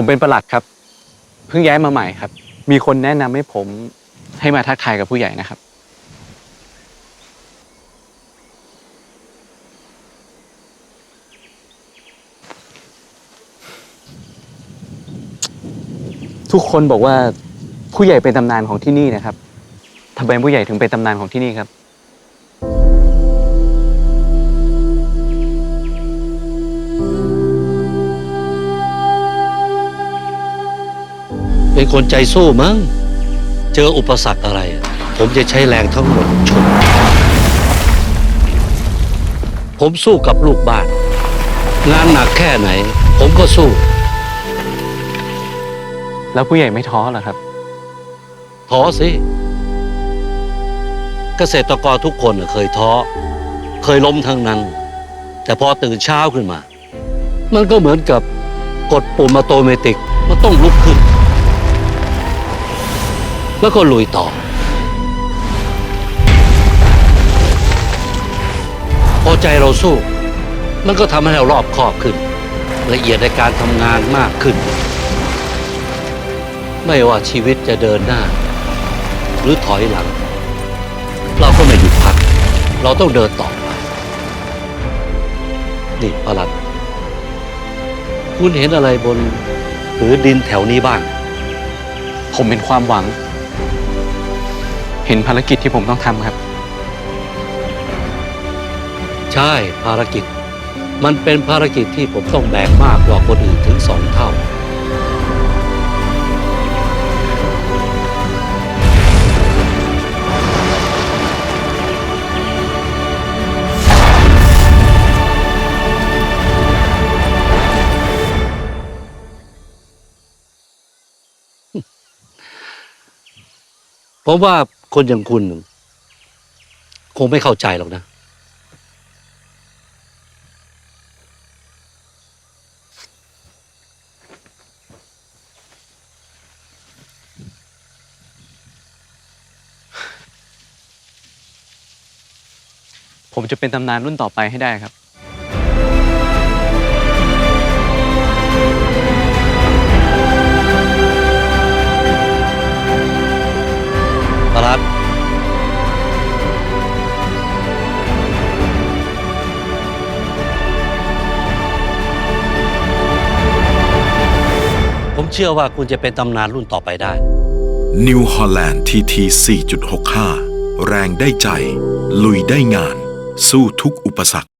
ผมเป็นประหลัดครับ เพิ่งย้ายมาใหม่ครับ มีคนแนะนำให้ผมให้มาทักทายกับผู้ใหญ่นะครับ ทุกคนบอกว่าผู้ใหญ่เป็นตำนานของที่นี่นะครับทำไมผู้ใหญ่ถึงเป็นตำนานของที่นี่ครับ เป็นคนใจสู้มั้ง เจออุปสรรคอะไร ผมจะใช้แรงทั้งหมดชนผมสู้กับลูกบ้าน งานหนักแค่ไหน ผมก็สู้ แล้วผู้ใหญ่ไม่ท้อเหรอครับ ท้อสิ เกษตรกรทุกคนน่ะเคยท้อ เคยล้มทั้งนั้น แต่พอตื่นเช้าขึ้นมา มันก็เหมือนกับกดปุ่มอัตโนมัติมันต้องลุกขึ้น แล้วก็ลุยต่อ พอใจเราสู้ มันก็ทำให้เรารอบคอบขึ้น ละเอียดในการทำงานมากขึ้น ไม่ว่าชีวิตจะเดินหน้า หรือถอยหลัง เราก็ไม่หยุดพัก เราต้องเดินต่อไปนี่ประหลัดคุณเห็นอะไรบนหรือดินแถวนี้บ้าง ผมเป็นความหวัง เห็นภารกิจที่ผมต้องทำครับ ใช่ภารกิจ มันเป็นภารกิจที่ผมต้องแบกมากกว่าคนอื่นถึงสองเท่า ผมว่า คนอย่างคุณ คงไม่เข้าใจหรอกนะ ผมจะเป็นตำนานรุ่นต่อไปให้ได้ครับ เชื่อว่าคุณจะเป็นตำนานรุ่นต่อไปได้ New Holland TT 4.65 แรงได้ใจ ลุยได้งาน สู้ทุกอุปสรรค